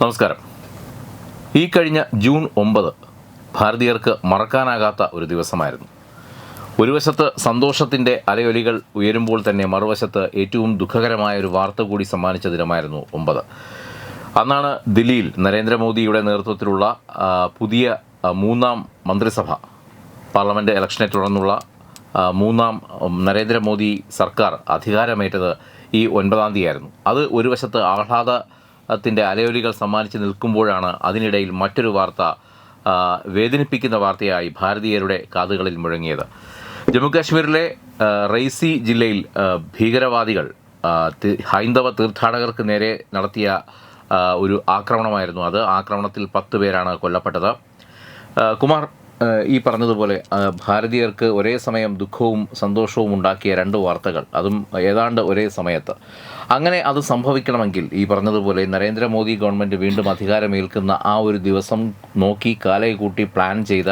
നമസ്കാരം. ഈ കഴിഞ്ഞ ജൂൺ ഒമ്പത് ഭാരതീയർക്ക് മറക്കാനാകാത്ത ഒരു ദിവസമായിരുന്നു. ഒരു വശത്ത് സന്തോഷത്തിന്റെ അലയൊലികൾ ഉയരുമ്പോൾ തന്നെ മറുവശത്ത് ഏറ്റവും ദുഃഖകരമായ ഒരു വാർത്ത കൂടി സമ്മാനിച്ച ദിനമായിരുന്നു ഒമ്പത്. അന്നാണ് ദില്ലിയിൽ നരേന്ദ്രമോദിയുടെ നേതൃത്വത്തിലുള്ള പുതിയ മൂന്നാം മന്ത്രിസഭ പാർലമെന്റ് ഇലക്ഷനെ തുടർന്നുള്ള മൂന്നാം നരേന്ദ്രമോദി സർക്കാർ അധികാരമേറ്റത് ഈ ഒൻപതാം തീയതിയായിരുന്നു. അത് ഒരു വശത്ത് ആഹ്ലാദത്തിന്റെ അലയൊലികൾ സമ്മാനിച്ച് നിൽക്കുമ്പോഴാണ് അതിനിടയിൽ മറ്റൊരു വാർത്ത വേദനിപ്പിക്കുന്ന വാർത്തയായി ഭാരതീയരുടെ കാതുകളിൽ മുഴങ്ങിയത്. ജമ്മുകാശ്മീരിലെ റെയ്സി ജില്ലയിൽ ഭീകരവാദികൾ ഹൈന്ദവ തീർത്ഥാടകർക്ക് നേരെ നടത്തിയ ഒരു ആക്രമണമായിരുന്നു അത്. ആക്രമണത്തിൽ പത്ത് പേരാണ് കൊല്ലപ്പെട്ടത്. കുമാർ ഈ പറഞ്ഞതുപോലെ ഭാരതീയർക്ക് ഒരേ സമയം ദുഃഖവും സന്തോഷവും ഉണ്ടാക്കിയ രണ്ട് വാർത്തകൾ. അതും ഏതാണ്ട് ഒരേ സമയത്ത്. അങ്ങനെ അത് സംഭവിക്കണമെങ്കിൽ ഈ പറഞ്ഞതുപോലെ നരേന്ദ്രമോദി ഗവൺമെന്റ് വീണ്ടും അധികാരമേൽക്കുന്ന ആ ഒരു ദിവസം നോക്കി കാലയെ കൂട്ടി പ്ലാൻ ചെയ്ത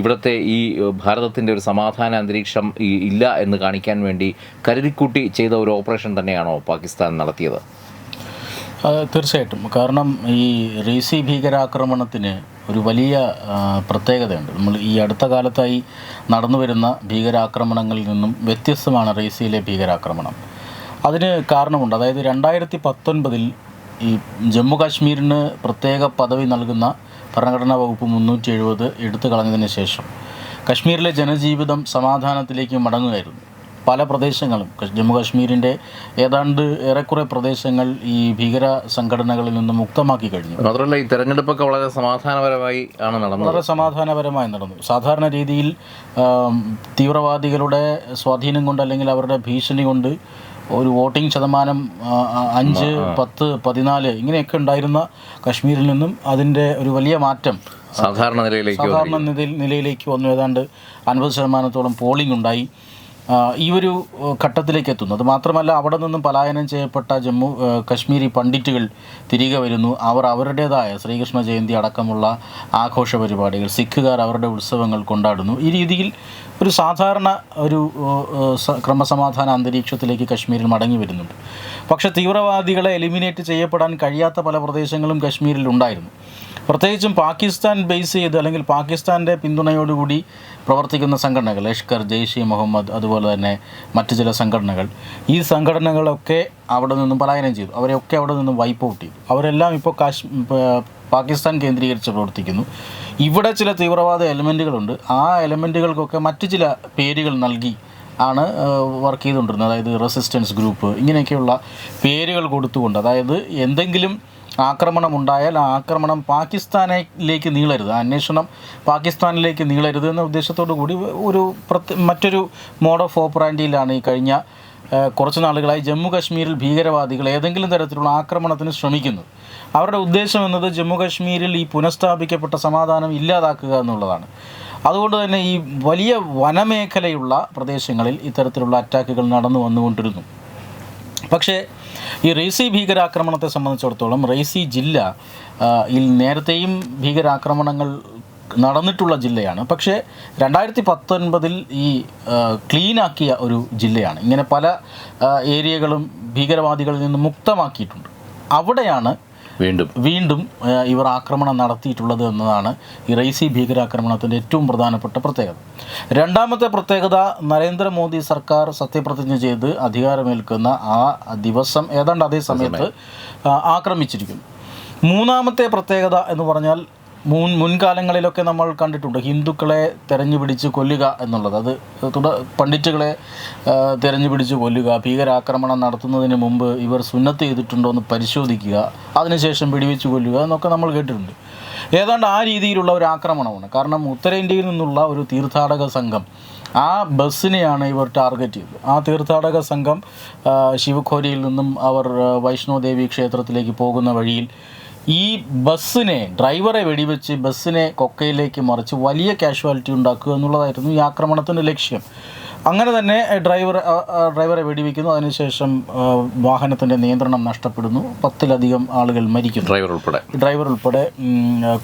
ഇവിടുത്തെ ഈ ഭാരതത്തിന്റെ ഒരു സമാധാന അന്തരീക്ഷം ഇല്ല എന്ന് കാണിക്കാൻ വേണ്ടി കരുതിക്കൂട്ടി ചെയ്ത ഒരു ഓപ്പറേഷൻ തന്നെയാണോ പാകിസ്ഥാൻ നടത്തിയത്? തീർച്ചയായിട്ടും. കാരണം ഈ റീസി ഭീകരാക്രമണത്തിന് ഒരു വലിയ പ്രത്യേകതയുണ്ട്. നമ്മൾ ഈ അടുത്ത കാലത്തായി നടന്നു വരുന്ന ഭീകരാക്രമണങ്ങളിൽ നിന്നും വ്യത്യസ്തമാണ് റീസിയിലെ ഭീകരാക്രമണം. അതിന് കാരണമുണ്ട്. അതായത് രണ്ടായിരത്തി പത്തൊൻപതിൽ ഈ ജമ്മു കാശ്മീരിന് പ്രത്യേക പദവി നൽകുന്ന ഭരണഘടനാ വകുപ്പ് മുന്നൂറ്റി എഴുപത് എടുത്തു കളഞ്ഞതിന് ശേഷം കശ്മീരിലെ ജനജീവിതം സമാധാനത്തിലേക്ക് മടങ്ങുകയായിരുന്നു. പല പ്രദേശങ്ങളും ജമ്മു കാശ്മീരിന്റെ ഏതാണ്ട് ഏറെക്കുറെ പ്രദേശങ്ങൾ ഈ ഭീകര സംഘടനകളിൽ നിന്ന് മുക്തമാക്കി കഴിഞ്ഞു. മാത്രമല്ല ഈ തെരഞ്ഞെടുപ്പൊക്കെ വളരെ സമാധാനപരമായി ആണ് നടന്നത്. വളരെ സമാധാനപരമായി നടന്നു. സാധാരണ രീതിയിൽ തീവ്രവാദികളുടെ സ്വാധീനം കൊണ്ട് അല്ലെങ്കിൽ അവരുടെ ഭീഷണി കൊണ്ട് ഒരു വോട്ടിംഗ് ശതമാനം അഞ്ച് പത്ത് പതിനാല് ഇങ്ങനെയൊക്കെ ഉണ്ടായിരുന്ന കശ്മീരിൽ നിന്നും അതിന്റെ ഒരു വലിയ മാറ്റം സാധാരണ നിലയിലേക്ക് സാധാരണ നിലയിലേക്ക് വന്നു. ഏതാണ്ട് അൻപത് ശതമാനത്തോളം പോളിംഗ് ഉണ്ടായി. ഈ ഒരു ഘട്ടത്തിലേക്ക് എത്തുന്നു അത് മാത്രമല്ല അവിടെ നിന്നും പലായനം ചെയ്യപ്പെട്ട ജമ്മു കശ്മീരി പണ്ഡിറ്റുകൾ തിരികെ വരുന്നു. അവർ അവരുടേതായ ശ്രീകൃഷ്ണ ജയന്തി അടക്കമുള്ള ആഘോഷ പരിപാടികൾ സിഖുകാർ അവരുടെ ഉത്സവങ്ങൾ കൊണ്ടാടുന്നു. ഈ രീതിയിൽ ഒരു സാധാരണ ഒരു ക്രമസമാധാന അന്തരീക്ഷത്തിലേക്ക് കശ്മീരിൽ മടങ്ങി വരുന്നുണ്ട്. പക്ഷേ തീവ്രവാദികളെ എലിമിനേറ്റ് ചെയ്യപ്പെടാൻ കഴിയാത്ത പല പ്രദേശങ്ങളും കശ്മീരിൽ ഉണ്ടായിരുന്നു. പ്രത്യേകിച്ചും പാകിസ്ഥാൻ ബേസ് ചെയ്ത് അല്ലെങ്കിൽ പാകിസ്ഥാന്റെ പിന്തുണയോടുകൂടി പ്രവർത്തിക്കുന്ന സംഘടനകൾ ലഷ്കർ ജെയ്ഷെ മുഹമ്മദ് അതുപോലെ തന്നെ മറ്റു ചില സംഘടനകൾ. ഈ സംഘടനകളൊക്കെ അവിടെ നിന്നും പലായനം ചെയ്തു. അവരെയൊക്കെ അവിടെ നിന്നും വൈപ്പ് ഔട്ട് ചെയ്തു. അവരെല്ലാം ഇപ്പോൾ കാശ് പാകിസ്ഥാൻ കേന്ദ്രീകരിച്ച് പ്രവർത്തിക്കുന്നു. ഇവിടെ ചില തീവ്രവാദ എലമെന്റുകളുണ്ട്. ആ എലമെന്റുകൾക്കൊക്കെ മറ്റു ചില പേരുകൾ നൽകി ആണ് വർക്ക് ചെയ്തുകൊണ്ടിരുന്നത്. അതായത് റെസിസ്റ്റൻസ് ഗ്രൂപ്പ് ഇങ്ങനെയൊക്കെയുള്ള പേരുകൾ കൊടുത്തുകൊണ്ട്. അതായത് എന്തെങ്കിലും ആക്രമണം ഉണ്ടായാൽ ആ ആക്രമണം പാകിസ്ഥാനിലേക്ക് നീളരുത്. അന്വേഷണം പാകിസ്ഥാനിലേക്ക് നീളരുത് എന്ന ഉദ്ദേശത്തോടു കൂടി ഒരു മറ്റൊരു മോഡ് ഓഫ് ഓപ്പറാൻഡിയിലാണ് ഈ കഴിഞ്ഞ കുറച്ച് നാളുകളായി ജമ്മു കാശ്മീരിൽ ഭീകരവാദികൾ ഏതെങ്കിലും തരത്തിലുള്ള ആക്രമണത്തിന് ശ്രമിക്കുന്നത് അവരുടെ ഉദ്ദേശം എന്നത് ജമ്മു കാശ്മീരിൽ ഈ പുനഃസ്ഥാപിക്കപ്പെട്ട സമാധാനം ഇല്ലാതാക്കുക എന്നുള്ളതാണ്. അതുകൊണ്ട് തന്നെ ഈ വലിയ വനമേഖലയുള്ള പ്രദേശങ്ങളിൽ ഇത്തരത്തിലുള്ള അറ്റാക്കുകൾ നടന്നു വന്നുകൊണ്ടിരുന്നു. പക്ഷേ ഈ റേസി ഭീകരാക്രമണത്തെ സംബന്ധിച്ചിടത്തോളം റേസി ജില്ല യിൽ നേരത്തെയും ഭീകരാക്രമണങ്ങൾ നടന്നിട്ടുള്ള ജില്ലയാണ്. പക്ഷേ രണ്ടായിരത്തി പത്തൊൻപതിൽ ഈ ക്ലീനാക്കിയ ഒരു ജില്ലയാണ്. ഇങ്ങനെ പല ഏരിയകളും ഭീകരവാദികളിൽ നിന്ന് മുക്തമാക്കിയിട്ടുണ്ട്. അവിടെയാണ് വീണ്ടും. വീണ്ടും ഇവർ ആക്രമണം നടത്തിയിട്ടുള്ളത് എന്നതാണ് ഇറൈസി റൈസി ഭീകരാക്രമണത്തിന്റെ ഏറ്റവും പ്രധാനപ്പെട്ട പ്രത്യേകത. രണ്ടാമത്തെ പ്രത്യേകത നരേന്ദ്രമോദി സർക്കാർ സത്യപ്രതിജ്ഞ ചെയ്ത് അധികാരമേൽക്കുന്ന ആ ദിവസം ഏതാണ്ട് അതേ സമയത്ത് ആക്രമിച്ചിരിക്കുന്നു. മൂന്നാമത്തെ പ്രത്യേകത എന്ന് പറഞ്ഞാൽ മുൻ മുൻകാലങ്ങളിലൊക്കെ നമ്മൾ കണ്ടിട്ടുണ്ട് ഹിന്ദുക്കളെ തെരഞ്ഞു പിടിച്ച് കൊല്ലുക എന്നുള്ളത്. അത് തുട പണ്ഡിറ്റുകളെ തെരഞ്ഞു പിടിച്ച് കൊല്ലുക ഭീകരാക്രമണം നടത്തുന്നതിന് മുമ്പ് ഇവർ സുന്നത്ത് ചെയ്തിട്ടുണ്ടോ എന്ന് പരിശോധിക്കുക അതിനുശേഷം പിടിവെച്ച് കൊല്ലുക എന്നൊക്കെ നമ്മൾ കേട്ടിട്ടുണ്ട്. ഏതാണ്ട് ആ രീതിയിലുള്ള ഒരു ആക്രമണമാണ്. കാരണം ഉത്തരേന്ത്യയിൽ നിന്നുള്ള ഒരു തീർത്ഥാടക സംഘം ആ ബസ്സിനെയാണ് ഇവർ ടാർഗറ്റ് ചെയ്തത്. ആ തീർത്ഥാടക സംഘം ശിവഖോരിയിൽ നിന്നും അവർ വൈഷ്ണോദേവി ക്ഷേത്രത്തിലേക്ക് പോകുന്ന വഴിയിൽ ഈ ബസ്സിനെ ഡ്രൈവറെ വെടിവെച്ച് ബസ്സിനെ കൊക്കയിലേക്ക് മറിച്ച് വലിയ കാഷ്വാലിറ്റി ഉണ്ടാക്കുക എന്നുള്ളതായിരുന്നു ഈ ആക്രമണത്തിന്റെ ലക്ഷ്യം. അങ്ങനെ തന്നെ ഡ്രൈവർ ഡ്രൈവറെ വെടിവെക്കുന്നു. അതിനുശേഷം വാഹനത്തിന്റെ നിയന്ത്രണം നഷ്ടപ്പെടുന്നു. പത്തിലധികം ആളുകൾ മരിക്കുന്നു. ഡ്രൈവർ ഉൾപ്പെടെ. ഡ്രൈവർ ഉൾപ്പെടെ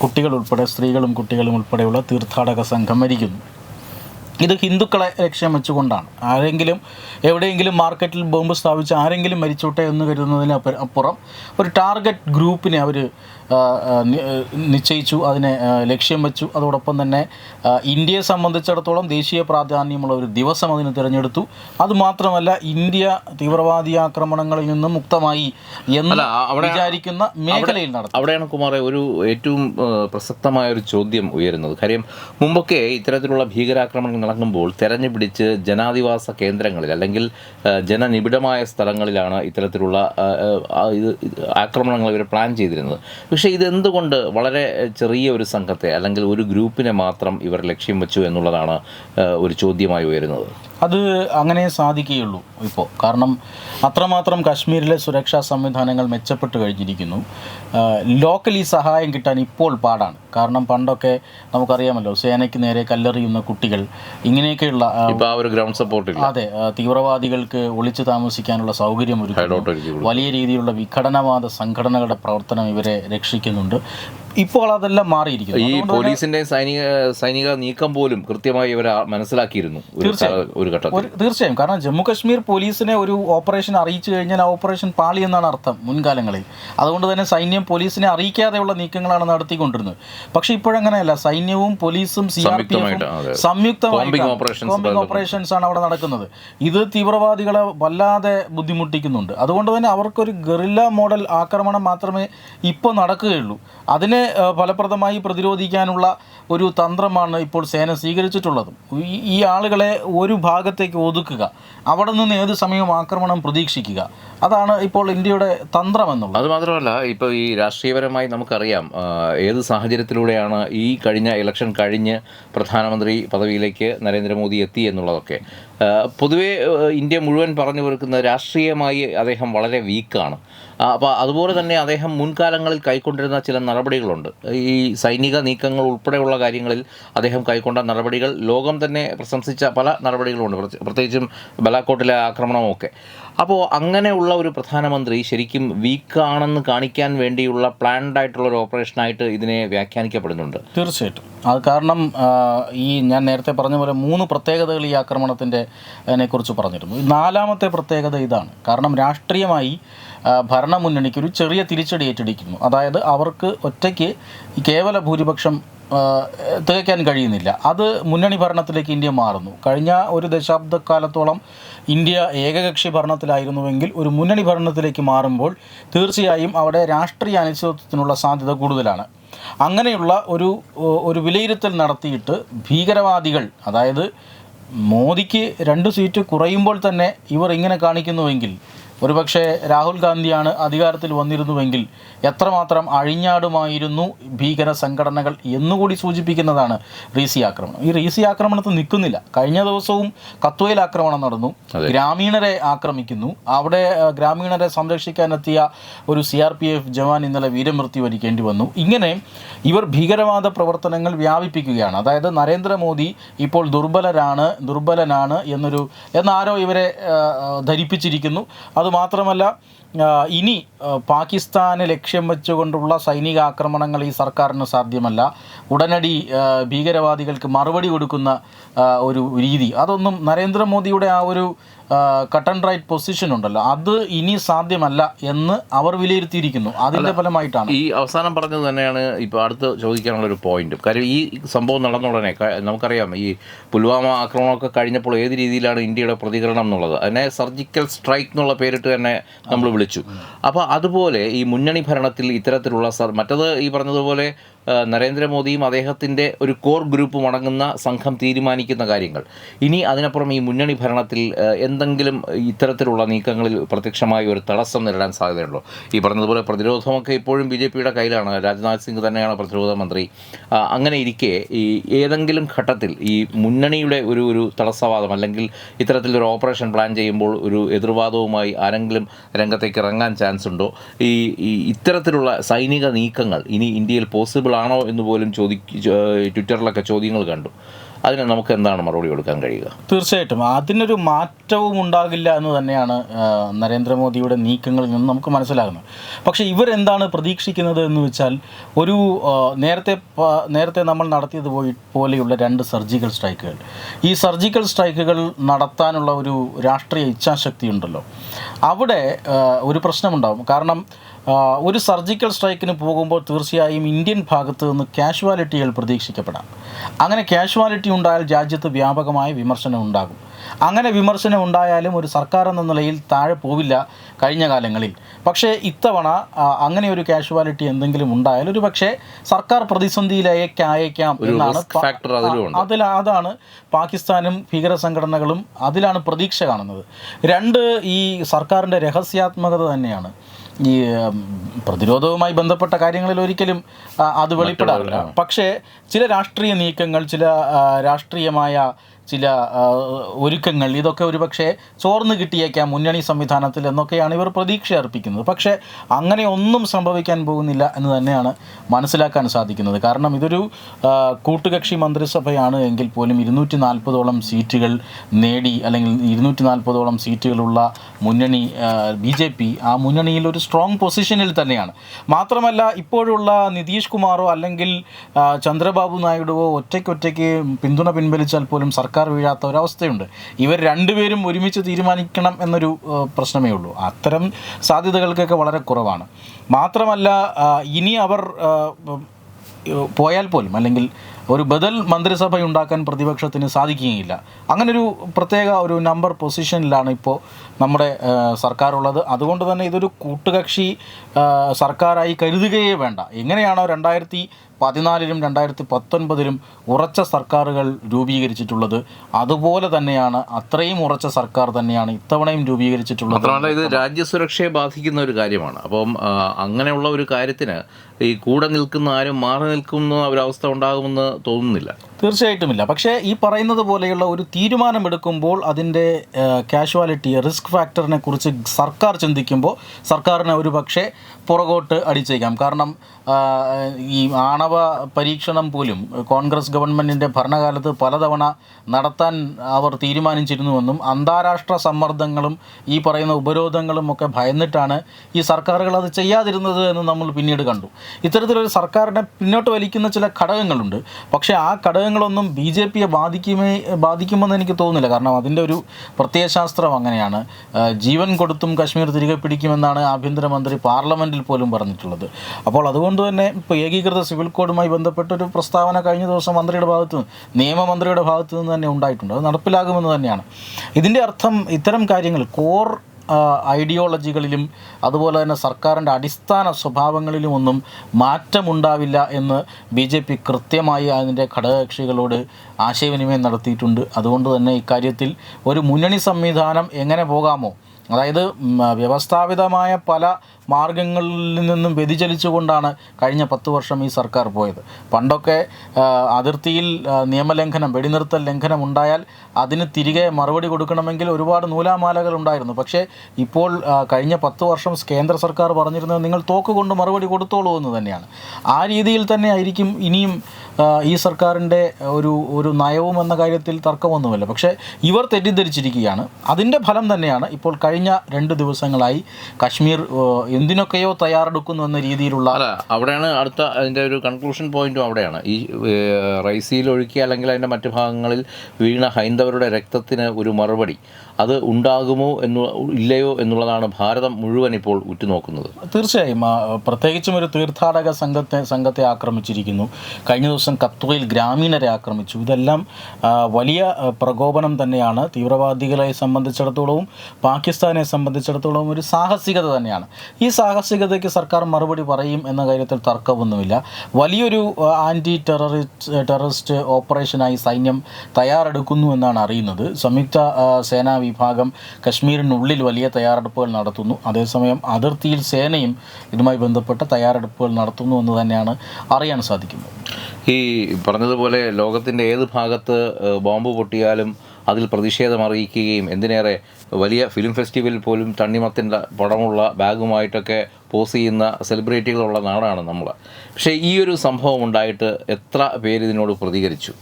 കുട്ടികൾ ഉൾപ്പെടെ സ്ത്രീകളും കുട്ടികളും ഉൾപ്പെടെയുള്ള തീർത്ഥാടക സംഘം മരിക്കുന്നു. ഇത് ഹിന്ദുക്കളെ ലക്ഷ്യം വെച്ചുകൊണ്ടാണ്. ആരെങ്കിലും എവിടെയെങ്കിലും മാർക്കറ്റിൽ ബോംബ് സ്ഥാപിച്ച് ആരെങ്കിലും മരിച്ചോട്ടെ എന്ന് കരുതുന്നതിന് അപ്പുറം ഒരു ടാർഗറ്റ് ഗ്രൂപ്പിനെ അവർ നിശ്ചയിച്ചു അതിനെ ലക്ഷ്യം വെച്ചു. അതോടൊപ്പം തന്നെ ഇന്ത്യയെ സംബന്ധിച്ചിടത്തോളം ദേശീയ പ്രാധാന്യമുള്ള ഒരു ദിവസം അതിന് തിരഞ്ഞെടുത്തു. അതുമാത്രമല്ല ഇന്ത്യ തീവ്രവാദി ആക്രമണങ്ങളിൽ നിന്നും മുക്തമായി എന്ന് വിചാരിക്കുന്ന മേഖലയിൽ നടത്തും. അവിടെയാണ് കുമാറെ ഒരു ഏറ്റവും പ്രസക്തമായ ഒരു ചോദ്യം ഉയരുന്നത്. കാര്യം മുമ്പൊക്കെ ഇത്തരത്തിലുള്ള ഭീകരാക്രമണങ്ങൾ നടക്കുമ്പോൾ തെരഞ്ഞു പിടിച്ച് ജനാധിവാസ കേന്ദ്രങ്ങളിൽ അല്ലെങ്കിൽ ജനനിബിഡമായ സ്ഥലങ്ങളിലാണ് ഇത്തരത്തിലുള്ള ആക്രമണങ്ങൾ ഇവർ പ്ലാൻ ചെയ്തിരുന്നത്. പക്ഷേ ഇതെന്തുകൊണ്ട് വളരെ ചെറിയ ഒരു സംഘത്തെ അല്ലെങ്കിൽ ഒരു ഗ്രൂപ്പിനെ മാത്രം ഇവർ ലക്ഷ്യം വെച്ചു എന്നുള്ളതാണ് ഒരു ചോദ്യമായി ഉയരുന്നത്? അത് അങ്ങനെ സാധിക്കുകയുള്ളൂ ഇപ്പോൾ കാരണം അത്രമാത്രം കാശ്മീരിലെ സുരക്ഷാ സംവിധാനങ്ങൾ മെച്ചപ്പെട്ട് കഴിഞ്ഞിരിക്കുന്നു. ലോക്കലി സഹായം കിട്ടാൻ ഇപ്പോൾ പാടാണ്. കാരണം പണ്ടൊക്കെ നമുക്കറിയാമല്ലോ സേനയ്ക്ക് നേരെ കല്ലെറിയുന്ന കുട്ടികൾ ഇങ്ങനെയൊക്കെയുള്ള ഒരു ഗ്രൗണ്ട് സപ്പോർട്ട് അതെ തീവ്രവാദികൾക്ക് ഒളിച്ചു താമസിക്കാനുള്ള സൗകര്യം കൊടുക്കും. വലിയ രീതിയിലുള്ള വിഘടനവാദ സംഘടനകളുടെ പ്രവർത്തനം ഇവരെ രക്ഷിക്കുന്നുണ്ട്. ഇപ്പോൾ അതെല്ലാം മാറിയിരിക്കുന്നു. ഈ പോലീസിന്റെ സൈനിക സൈനിക നീക്കം പോലും കൃത്യമായി ഇവർ മനസ്സിലാക്കിയിരുന്നു ഒരു ഘട്ടത്തിൽ. തീർച്ചയായും. കാരണം ജമ്മു കാശ്മീർ പോലീസിനെ ഒരു ഓപ്പറേഷൻ അറിയിച്ചു കഴിഞ്ഞാൽ ആ ഓപ്പറേഷൻ പാളി എന്നാണ് അർത്ഥം മുൻകാലങ്ങളിൽ. അതുകൊണ്ട് തന്നെ സൈന്യം പോലീസിനെ അറിയിക്കാതെയുള്ള നീക്കങ്ങളാണ് നടത്തിക്കൊണ്ടിരുന്നത്. പക്ഷേ ഇപ്പോഴങ്ങനെയല്ല. സൈന്യവും പോലീസും സി ആർ പി സംയുക്തമായിട്ട്, അതെ. സംയുക്തമായി operations ഓപ്പറേഷൻസ് ആണ് അവിടെ നടക്കുന്നത്. ഇത് തീവ്രവാദികളെ വല്ലാതെ ബുദ്ധിമുട്ടിക്കുന്നുണ്ട്. അതുകൊണ്ട് തന്നെ അവർക്കൊരു ഗറില്ല മോഡൽ ആക്രമണം മാത്രമേ ഇപ്പോൾ നടക്കുകയുള്ളൂ. അതിനെ ഫലപ്രദമായി പ്രതിരോധിക്കാനുള്ള ഒരു തന്ത്രമാണ് ഇപ്പോൾ സേന സ്വീകരിച്ചിട്ടുള്ളത്. ഈ ആളുകളെ ഒരു ഭാഗത്തേക്ക് ഒതുക്കുക അവിടെ നിന്ന് ഏത് സമയവും ആക്രമണം പ്രതീക്ഷിക്കുക അതാണ് ഇപ്പോൾ ഇന്ത്യയുടെ തന്ത്രമെന്നുള്ളത് അത് മാത്രമല്ല ഇപ്പോൾ ഈ രാഷ്ട്രീയപരമായി നമുക്കറിയാം ഏത് സാഹചര്യത്തിലൂടെയാണ് ഈ കഴിഞ്ഞ ഇലക്ഷൻ കഴിഞ്ഞ് പ്രധാനമന്ത്രി പദവിയിലേക്ക് നരേന്ദ്രമോദി എത്തി എന്നുള്ളതൊക്കെ. പൊതുവേ ഇന്ത്യ മുഴുവൻ പറഞ്ഞു കൊടുക്കുന്നത് രാഷ്ട്രീയമായി അദ്ദേഹം വളരെ വീക്കാണ്. അപ്പോൾ അതുപോലെ തന്നെ അദ്ദേഹം മുൻകാലങ്ങളിൽ കൈക്കൊണ്ടിരുന്ന ചില നടപടികളുണ്ട്. ഈ സൈനിക നീക്കങ്ങൾ ഉൾപ്പെടെയുള്ള കാര്യങ്ങളിൽ അദ്ദേഹം കൈക്കൊണ്ട നടപടികൾ ലോകം തന്നെ പ്രശംസിച്ച പല നടപടികളുമുണ്ട്. പ്രത്യേക- പ്രത്യേകിച്ചും ബലാക്കോട്ടിലെ ആക്രമണമൊക്കെ അപ്പോൾ അങ്ങനെയുള്ള ഒരു പ്രധാനമന്ത്രി ശരിക്കും വീക്കാണെന്ന് കാണിക്കാൻ വേണ്ടിയുള്ള പ്ലാൻഡ് ആയിട്ടുള്ള ഒരു ഓപ്പറേഷനായിട്ട് ഇതിനെ വ്യാഖ്യാനിക്കപ്പെടുന്നുണ്ട്. തീർച്ചയായിട്ടും. അത് കാരണം ഈ ഞാൻ നേരത്തെ പറഞ്ഞ പോലെ മൂന്ന് പ്രത്യേകതകൾ ഈ ആക്രമണത്തിന്റെ അതിനെക്കുറിച്ച് പറഞ്ഞിരുന്നു. നാലാമത്തെ പ്രത്യേകത ഇതാണ്. കാരണം രാഷ്ട്രീയമായി ഭരണമുന്നണിക്ക് ഒരു ചെറിയ തിരിച്ചടി ഏറ്റെടുക്കുന്നു. അതായത് അവർക്ക് ഒറ്റയ്ക്ക് കേവല ഭൂരിപക്ഷം തികയ്ക്കാൻ കഴിയുന്നില്ല. അത് മുന്നണി ഭരണത്തിലേക്ക് ഇന്ത്യ മാറുന്നു. കഴിഞ്ഞ ഒരു ദശാബ്ദക്കാലത്തോളം ഇന്ത്യ ഏകകക്ഷി ഭരണത്തിലായിരുന്നുവെങ്കിൽ ഒരു മുന്നണി ഭരണത്തിലേക്ക് മാറുമ്പോൾ തീർച്ചയായും അവിടെ രാഷ്ട്രീയ അനിശ്ചിതത്വത്തിനുള്ള സാധ്യത കൂടുതലാണ്. അങ്ങനെയുള്ള ഒരു ഒരു വിലയിരുത്തൽ നടത്തിയിട്ട് ഭീകരവാദികൾ അതായത് മോദിക്ക് രണ്ട് സീറ്റ് കുറയുമ്പോൾ തന്നെ ഇവർ ഇങ്ങനെ കാണിക്കുന്നുവെങ്കിൽ ഒരുപക്ഷെ രാഹുൽ ഗാന്ധിയാണ് അധികാരത്തിൽ വന്നിരുന്നുവെങ്കിൽ എത്രമാത്രം അഴിഞ്ഞാടുമായിരുന്നു ഭീകര സംഘടനകൾ എന്നുകൂടി സൂചിപ്പിക്കുന്നതാണ് റീസി ആക്രമണം. ഈ റീസി ആക്രമണത്തിൽ നിൽക്കുന്നില്ല. കഴിഞ്ഞ ദിവസവും കത്വയിൽ ആക്രമണം നടന്നു. ഗ്രാമീണരെ ആക്രമിക്കുന്നു. അവിടെ ഗ്രാമീണരെ സംരക്ഷിക്കാനെത്തിയ ഒരു സി ആർ പി എഫ് ജവാൻ ഇന്നലെ വീരമൃത്യു വരിക്കേണ്ടി വന്നു. ഇങ്ങനെ ഇവർ ഭീകരവാദ പ്രവർത്തനങ്ങൾ വ്യാപിപ്പിക്കുകയാണ്. അതായത് നരേന്ദ്രമോദി ഇപ്പോൾ ദുർബലരാണ് ദുർബലനാണ് എന്നൊരു എന്നാരോ ഇവരെ ധരിപ്പിച്ചിരിക്കുന്നു. അതുമാത്രമല്ല ഇനി പാകിസ്ഥാന് ലക്ഷ്യം വെച്ചുകൊണ്ടുള്ള സൈനിക ആക്രമണങ്ങൾ ഈ സർക്കാരിന് സാധ്യമല്ല. ഉടനടി ഭീകരവാദികൾക്ക് മറുപടി കൊടുക്കുന്ന ഒരു രീതി. അതൊന്നും നരേന്ദ്രമോദിയുടെ ആ ഒരു കട്ട് ആൻഡ് റൈറ്റ് പൊസിഷൻ ഉണ്ടല്ലോ. അത് ഇനി സാധ്യമല്ല എന്ന് അവർ വിലയിരുത്തിയിരിക്കുന്നു. അതിന്റെ ഫലമായിട്ടാണ്. ഈ അവസാനം പറഞ്ഞത് തന്നെയാണ് ഇപ്പോൾ അടുത്ത് ചോദിക്കാനുള്ള ഒരു പോയിന്റ് കാര്യം ഈ സംഭവം നടന്ന ഉടനെ നമുക്കറിയാം ഈ പുൽവാമ ആക്രമണമൊക്കെ കഴിഞ്ഞപ്പോൾ ഏത് രീതിയിലാണ് ഇന്ത്യയുടെ പ്രതികരണം എന്നുള്ളത്. അതിനെ സർജിക്കൽ സ്ട്രൈക്ക് എന്നുള്ള പേരിട്ട് തന്നെ നമ്മൾ വിളിച്ചു. അപ്പോൾ അതുപോലെ ഈ മുന്നണി ഭരണത്തിൽ ഇത്തരത്തിലുള്ള സർ മറ്റത് ഈ പറഞ്ഞതുപോലെ നരേന്ദ്രമോദിയും അദ്ദേഹത്തിന്റെ ഒരു കോർ ഗ്രൂപ്പ് അടങ്ങുന്ന സംഘം തീരുമാനിക്കുന്ന കാര്യങ്ങൾ. ഇനി അതിനപ്പുറം ഈ മുന്നണി ഭരണത്തിൽ എന്തെങ്കിലും ഇത്തരത്തിലുള്ള നീക്കങ്ങളിൽ പ്രത്യക്ഷമായി ഒരു തടസ്സം നേരിടാൻ സാധ്യതയുണ്ടോ? ഈ പറഞ്ഞതുപോലെ പ്രതിരോധമൊക്കെ ഇപ്പോഴും ബി ജെ പിയുടെ കയ്യിലാണ്. രാജ്നാഥ് സിംഗ് തന്നെയാണ് പ്രതിരോധ മന്ത്രി. അങ്ങനെ ഇരിക്കെ ഈ ഏതെങ്കിലും ഘട്ടത്തിൽ ഈ മുന്നണിയുടെ ഒരു ഒരു തടസ്സവാദം അല്ലെങ്കിൽ ഇത്തരത്തിലൊരു ഓപ്പറേഷൻ പ്ലാൻ ചെയ്യുമ്പോൾ ഒരു എതിർവാദവുമായി ആരെങ്കിലും രംഗത്തേക്ക് ഇറങ്ങാൻ ചാൻസ് ഉണ്ടോ ഈ ഇത്തരത്തിലുള്ള സൈനിക നീക്കങ്ങൾ ഇനി ഇന്ത്യയിൽ പോസിബിൾ ആണോ എന്ന് പോലും ചോദി ട്വിറ്ററിലൊക്കെ ചോദ്യങ്ങൾ കണ്ടു. അതിന് നമുക്ക് എന്താണ് മറുപടി കൊടുക്കാൻ കഴിയുക? തീർച്ചയായിട്ടും. അതിനൊരു മാറ്റവും ഉണ്ടാകില്ല എന്ന് തന്നെയാണ് നരേന്ദ്രമോദിയുടെ നീക്കങ്ങളിൽ നിന്ന് നമുക്ക് മനസ്സിലാകുന്നത്. പക്ഷേ ഇവരെന്താണ് പ്രതീക്ഷിക്കുന്നത് എന്ന് വെച്ചാൽ ഒരു നേരത്തെ നേരത്തെ നമ്മൾ നടത്തിയത് പോലെയുള്ള രണ്ട് സർജിക്കൽ സ്ട്രൈക്കുകൾ. ഈ സർജിക്കൽ സ്ട്രൈക്കുകൾ നടത്താനുള്ള ഒരു രാഷ്ട്രീയ ഇച്ഛാശക്തി ഉണ്ടല്ലോ. അവിടെ ഒരു പ്രശ്നമുണ്ടാകും കാരണം ഒരു സർജിക്കൽ സ്ട്രൈക്കിന് പോകുമ്പോൾ തീർച്ചയായും ഇന്ത്യൻ ഭാഗത്ത് നിന്ന് കാഷ്വാലിറ്റികൾ പ്രതീക്ഷിക്കപ്പെടാം. അങ്ങനെ കാഷ്വാലിറ്റി ഉണ്ടായാൽ രാജ്യത്ത് വ്യാപകമായ വിമർശനം ഉണ്ടാകും. അങ്ങനെ വിമർശനം ഉണ്ടായാലും ഒരു സർക്കാർ എന്ന നിലയിൽ താഴെ പോവില്ല കഴിഞ്ഞ കാലങ്ങളിൽ. പക്ഷേ ഇത്തവണ അങ്ങനെ ഒരു കാഷ്വാലിറ്റി എന്തെങ്കിലും ഉണ്ടായാൽ ഒരു പക്ഷേ സർക്കാർ പ്രതിസന്ധിയിലേക്കയക്കാം എന്നാണ് അതിൽ അതാണ് പാകിസ്ഥാനും ഭീകര സംഘടനകളും അതിലാണ് പ്രതീക്ഷ കാണുന്നത്. രണ്ട് ഈ സർക്കാരിന്റെ രഹസ്യാത്മകത തന്നെയാണ്. ഈ പ്രതിരോധവുമായി ബന്ധപ്പെട്ട കാര്യങ്ങളിൽ ഒരിക്കലും അത് വെളിപ്പെടാറില്ല. പക്ഷേ ചില രാഷ്ട്രീയ നീക്കങ്ങൾ ചില രാഷ്ട്രീയമായ ചില ഒരുക്കങ്ങൾ. ഇതൊക്കെ ഒരുപക്ഷെ ചോർന്ന് കിട്ടിയേക്കാം മുന്നണി സംവിധാനത്തിൽ എന്നൊക്കെയാണ് ഇവർ പ്രതീക്ഷ അർപ്പിക്കുന്നത്. പക്ഷേ അങ്ങനെ ഒന്നും സംഭവിക്കാൻ പോകുന്നില്ല എന്ന് തന്നെയാണ് മനസ്സിലാക്കാൻ സാധിക്കുന്നത്. കാരണം ഇതൊരു കൂട്ടുകക്ഷി മന്ത്രിസഭയാണ് എങ്കിൽ പോലും ഇരുന്നൂറ്റി നാൽപ്പതോളം സീറ്റുകൾ നേടി അല്ലെങ്കിൽ ഇരുന്നൂറ്റി നാൽപ്പതോളം സീറ്റുകളുള്ള മുന്നണി ബി ജെ പി ആ മുന്നണിയിൽ ഒരു സ്ട്രോങ് പൊസിഷനിൽ തന്നെയാണ്. മാത്രമല്ല ഇപ്പോഴുള്ള നിതീഷ് കുമാറോ അല്ലെങ്കിൽ ചന്ദ്രബാബു നായിഡുവോ ഒറ്റയ്ക്കൊറ്റയ്ക്ക് പിന്തുണ പിൻവലിച്ചാൽ പോലും സർക്കാർ വീഴാത്ത ഒരവസ്ഥയുണ്ട്. ഇവർ രണ്ടുപേരും ഒരുമിച്ച് തീരുമാനിക്കണം എന്നൊരു പ്രശ്നമേ ഉള്ളൂ. അത്തരം സാധ്യതകൾക്കൊക്കെ വളരെ കുറവാണ്. മാത്രമല്ല ഇനി അവർ പോയാൽ പോലും അല്ലെങ്കിൽ ഒരു ബദൽ മന്ത്രിസഭ ഉണ്ടാക്കാൻ പ്രതിപക്ഷത്തിന് സാധിക്കുകയില്ല. അങ്ങനൊരു പ്രത്യേക ഒരു നമ്പർ പൊസിഷനിലാണ് ഇപ്പോൾ നമ്മുടെ സർക്കാർ സർക്കാരുള്ളത്. അതുകൊണ്ട് തന്നെ ഇതൊരു കൂട്ടുകക്ഷി സർക്കാരായി കരുതുകയേ വേണ്ട. എങ്ങനെയാണോ രണ്ടായിരത്തി പതിനാലിലും രണ്ടായിരത്തി പത്തൊൻപതിലും ഉറച്ച സർക്കാരുകൾ രൂപീകരിച്ചിട്ടുള്ളത്. അതുപോലെ തന്നെയാണ് അത്രയും ഉറച്ച സർക്കാർ തന്നെയാണ് ഇത്തവണയും രൂപീകരിച്ചിട്ടുള്ളത്. മാത്രമല്ല ഇത് രാജ്യസുരക്ഷയെ ബാധിക്കുന്ന ഒരു കാര്യമാണ്. അപ്പം അങ്ങനെയുള്ള ഒരു കാര്യത്തിന് ഈ കൂടെ നിൽക്കുന്ന ആരും മാറി നിൽക്കുന്ന ഒരവസ്ഥ ഉണ്ടാകുമെന്ന് തോന്നുന്നില്ല. തീർച്ചയായിട്ടുമില്ല പക്ഷേ ഈ പറയുന്നത് പോലെയുള്ള ഒരു തീരുമാനമെടുക്കുമ്പോൾ അതിന്റെ കാഷ്വാലിറ്റി റിസ്ക് ഫാക്ടറിനെ കുറിച്ച് സർക്കാർ ചിന്തിക്കുമ്പോൾ സർക്കാരിനെ ഒരു പക്ഷേ പുറകോട്ട് അടിച്ചേക്കാം. കാരണം ഈ ഈ ആണവ പരീക്ഷണം പോലും കോൺഗ്രസ് ഗവൺമെന്റിന്റെ ഭരണകാലത്ത് പലതവണ നടത്താൻ അവർ തീരുമാനിച്ചിരുന്നുവെന്നും അന്താരാഷ്ട്ര സമ്മർദ്ദങ്ങളും ഈ പറയുന്ന ഉപരോധങ്ങളും ഒക്കെ ഭയന്നിട്ടാണ് ഈ സർക്കാരുകൾ അത് ചെയ്യാതിരുന്നത് എന്ന് നമ്മൾ പിന്നീട് കണ്ടു. ഇത്തരത്തിലൊരു സർക്കാരിനെ പിന്നോട്ട് വലിക്കുന്ന ചില ഘടകങ്ങളുണ്ട്. പക്ഷേ ആ ഘടകങ്ങളൊന്നും ബി ജെ പിയെ ബാധിക്കുമേ ബാധിക്കുമെന്ന് എനിക്ക് തോന്നുന്നില്ല. കാരണം അതിന്റെ ഒരു പ്രത്യയശാസ്ത്രം അങ്ങനെയാണ്. ജീവൻ കൊടുത്തും കശ്മീർ തിരികെ പിടിക്കുമെന്നാണ് ആഭ്യന്തരമന്ത്രി പാർലമെന്റിൽ പോലും പറഞ്ഞിട്ടുള്ളത്. അപ്പോൾ അതുകൊണ്ട് തന്നെ ഇപ്പോൾ ഏകീകൃത സിവിൽ കോഡുമായി ബന്ധപ്പെട്ടൊരു പ്രസ്താവന കഴിഞ്ഞ ദിവസം മന്ത്രിയുടെ ഭാഗത്തു നിന്ന് നിയമമന്ത്രിയുടെ ഭാഗത്തു നിന്ന് തന്നെ ഉണ്ടായിട്ടുണ്ട്. അത് നടപ്പിലാകുമെന്ന് തന്നെയാണ്. ഇതിന്റെ അർത്ഥം ഇത്തരം കാര്യങ്ങൾ കോർ ഐഡിയോളജികളിലും അതുപോലെ തന്നെ സർക്കാരിന്റെ അടിസ്ഥാന സ്വഭാവങ്ങളിലും ഒന്നും മാറ്റമുണ്ടാവില്ല എന്ന് ബി ജെ പി കൃത്യമായി അതിന്റെ ഘടകകക്ഷികളോട് ആശയവിനിമയം നടത്തിയിട്ടുണ്ട്. അതുകൊണ്ട് തന്നെ ഇക്കാര്യത്തിൽ ഒരു മുന്നണി സംവിധാനം എങ്ങനെ പോകാമോ അതായത് വ്യവസ്ഥാപിതമായ പല മാർഗങ്ങളിൽ നിന്നും വ്യതിചലിച്ചുകൊണ്ടാണ് കഴിഞ്ഞ പത്ത് വർഷം ഈ സർക്കാർ പോയത്. പണ്ടൊക്കെ അതിർത്തിയിൽ നിയമലംഘനം വെടിനിർത്തൽ ലംഘനം ഉണ്ടായാൽ അതിന് തിരികെ മറുപടി കൊടുക്കണമെങ്കിൽ ഒരുപാട് നൂലാമാലകൾ ഉണ്ടായിരുന്നു. പക്ഷേ ഇപ്പോൾ കഴിഞ്ഞ പത്ത് വർഷം കേന്ദ്ര സർക്കാർ പറഞ്ഞിരുന്നത് നിങ്ങൾ തോക്ക് കൊണ്ട് മറുപടി കൊടുത്തോളൂ എന്ന് തന്നെയാണ്. ആ രീതിയിൽ തന്നെ ആയിരിക്കും ഇനിയും ഈ സർക്കാരിന്റെ ഒരു ഒരു നയവും എന്ന കാര്യത്തിൽ തർക്കമൊന്നുമല്ല. പക്ഷേ ഇവർ തെറ്റിദ്ധരിച്ചിരിക്കുകയാണ്. അതിന്റെ ഫലം തന്നെയാണ് ഇപ്പോൾ കഴിഞ്ഞ രണ്ട് ദിവസങ്ങളായി കശ്മീർ എന്തിനൊക്കെയോ തയ്യാറെടുക്കുന്നു എന്ന രീതിയിലുള്ള അല്ല അവിടെയാണ് അടുത്ത അതിന്റെ ഒരു കൺക്ലൂഷൻ പോയിന്റും അവിടെയാണ്. ഈ റൈസിയിൽ ഒഴുക്കിയ അല്ലെങ്കിൽ അതിന്റെ മറ്റു ഭാഗങ്ങളിൽ വീണ ഹൈന്ദവരുടെ രക്തത്തിന് ഒരു മറുപടി. അത് ഉണ്ടാകുമോ എന്ന് ഇല്ലയോ എന്നുള്ളതാണ് ഭാരതം മുഴുവൻ ഇപ്പോൾ ഉറ്റുനോക്കുന്നത്. തീർച്ചയായും പ്രത്യേകിച്ചും ഒരു തീർത്ഥാടക സംഘത്തെ സംഘത്തെ ആക്രമിച്ചിരിക്കുന്നു. കഴിഞ്ഞ ദിവസം കത്തുവയിൽ ഗ്രാമീണരെ ആക്രമിച്ചു. ഇതെല്ലാം വലിയ പ്രകോപനം തന്നെയാണ്. തീവ്രവാദികളെ സംബന്ധിച്ചിടത്തോളവും പാകിസ്ഥാനെ സംബന്ധിച്ചിടത്തോളവും ഒരു സാഹസികത തന്നെയാണ്. ഈ സാഹസികതയ്ക്ക് സർക്കാർ മറുപടി പറയും എന്ന കാര്യത്തിൽ തർക്കമൊന്നുമില്ല. വലിയൊരു ആന്റി ടെററിസ്റ്റ് ടെററിസ്റ്റ് ഓപ്പറേഷനായി സൈന്യം തയ്യാറെടുക്കുന്നു എന്നാണ് അറിയുന്നത്. സംയുക്ത സേനാ വിഭാഗം കശ്മീരിനുള്ളിൽ വലിയ തയ്യാറെടുപ്പുകൾ നടത്തുന്നു. അതേസമയം അതിർത്തിയിൽ സേനയും ഇതുമായി ബന്ധപ്പെട്ട തയ്യാറെടുപ്പുകൾ നടത്തുന്നു എന്ന് തന്നെയാണ് അറിയാൻ സാധിക്കുന്നത്. ഈ പറഞ്ഞതുപോലെ ലോകത്തിന്റെ ഏത് ഭാഗത്ത് ബോംബ് പൊട്ടിയാലും അതിൽ പ്രതിഷേധം അറിയിക്കുകയും എന്തിനേറെ വലിയ ഫിലിം ഫെസ്റ്റിവലിൽ പോലും തണ്ണിമത്തിന്റെ പടമുള്ള ബാഗുമായിട്ടൊക്കെ പോസ് ചെയ്യുന്ന സെലിബ്രിറ്റികളുള്ള നാടാണ് നമ്മൾ പക്ഷേ ഈ ഒരു സംഭവം ഉണ്ടായിട്ട് എത്ര പേര് ഇതിനോട് പ്രതികരിച്ചു?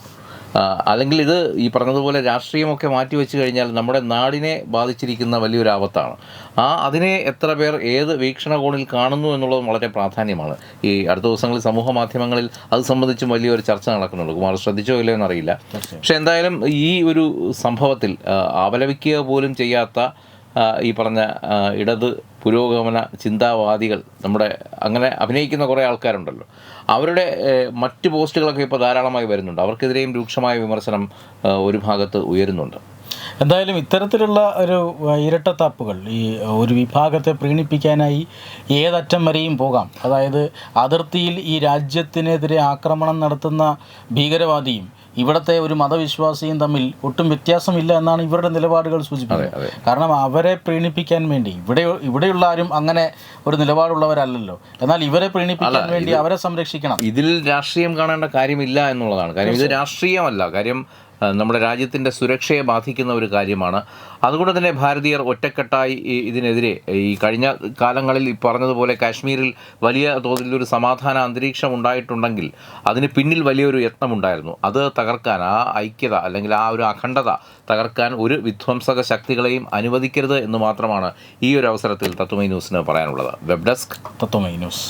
അല്ലെങ്കിൽ ഇത് ഈ പറഞ്ഞതുപോലെ രാഷ്ട്രീയമൊക്കെ മാറ്റി വെച്ച് കഴിഞ്ഞാൽ നമ്മുടെ നാടിനെ ബാധിച്ചിരിക്കുന്ന വലിയൊരു ആപത്താണ്. ആ അതിനെ എത്ര പേർ ഏത് വീക്ഷണകോണിൽ കാണുന്നു എന്നുള്ളത് വളരെ പ്രാധാന്യമാണ്. ഈ അടുത്ത ദിവസങ്ങളിൽ സമൂഹ മാധ്യമങ്ങളിൽ അത് സംബന്ധിച്ചും വലിയൊരു ചർച്ച നടക്കുന്നുണ്ട്. കുമാർ ശ്രദ്ധിച്ചോ ഇല്ലയോ എന്നറിയില്ല. പക്ഷെ എന്തായാലും ഈ ഒരു സംഭവത്തിൽ അപലപിക്കുക പോലും ചെയ്യാത്ത ഈ പറഞ്ഞ ഇടത് പുരോഗമന ചിന്താവാദികൾ നമ്മുടെ അങ്ങനെ അഭിനയിക്കുന്ന കുറേ ആൾക്കാരുണ്ടല്ലോ. അവരുടെ മറ്റ് പോസ്റ്റുകളൊക്കെ ഇപ്പോൾ ധാരാളമായി വരുന്നുണ്ട്. അവർക്കെതിരെയും രൂക്ഷമായ വിമർശനം ഒരു ഭാഗത്ത് ഉയരുന്നുണ്ട്. എന്തായാലും ഇത്തരത്തിലുള്ള ഒരു ഇരട്ടത്താപ്പുകൾ ഈ ഒരു വിഭാഗത്തെ പ്രീണിപ്പിക്കാനായി ഏതറ്റം വരെയും പോകാം. അതായത് അതിർത്തിയിൽ ഈ രാജ്യത്തിനെതിരെ ആക്രമണം നടത്തുന്ന ഭീകരവാദിയും ഇവിടുത്തെ ഒരു മതവിശ്വാസിയും തമ്മിൽ ഒട്ടും വ്യത്യാസമില്ല എന്നാണ് ഇവരുടെ നിലപാടുകൾ സൂചിപ്പിക്കുന്നത്. കാരണം അവരെ പ്രീണിപ്പിക്കാൻ വേണ്ടി ഇവിടെ ഇവിടെയുള്ള ആരും അങ്ങനെ ഒരു നിലപാടുള്ളവരല്ലല്ലോ. എന്നാൽ ഇവരെ പ്രീണിപ്പിക്കാൻ വേണ്ടി അവരെ സംരക്ഷിക്കണം. ഇതിൽ രാഷ്ട്രീയം കാണേണ്ട കാര്യമില്ല എന്നുള്ളതാണ്. കാര്യം ഇത് രാഷ്ട്രീയമല്ല. കാര്യം നമ്മുടെ രാജ്യത്തിന്റെ സുരക്ഷയെ ബാധിക്കുന്ന ഒരു കാര്യമാണ്. അതുകൊണ്ട് തന്നെ ഭാരതീയർ ഒറ്റക്കെട്ടായി ഇതിനെതിരെ ഈ കഴിഞ്ഞ കാലങ്ങളിൽ ഈ പറഞ്ഞതുപോലെ കാശ്മീരിൽ വലിയ തോതിൽ ഒരു സമാധാന അന്തരീക്ഷം ഉണ്ടായിട്ടുണ്ടെങ്കിൽ അതിന് പിന്നിൽ വലിയൊരു യത്നമുണ്ടായിരുന്നു. അത് തകർക്കാൻ ആ ഐക്യത അല്ലെങ്കിൽ ആ ഒരു അഖണ്ഡത തകർക്കാൻ ഒരു വിധ്വംസക ശക്തികളെയും അനുവദിക്കരുത് എന്ന് മാത്രമാണ് ഈ ഒരു അവസരത്തിൽ തത്വമൈ ന്യൂസിന് പറയാനുള്ളത്. Web desk Tatwamayi news.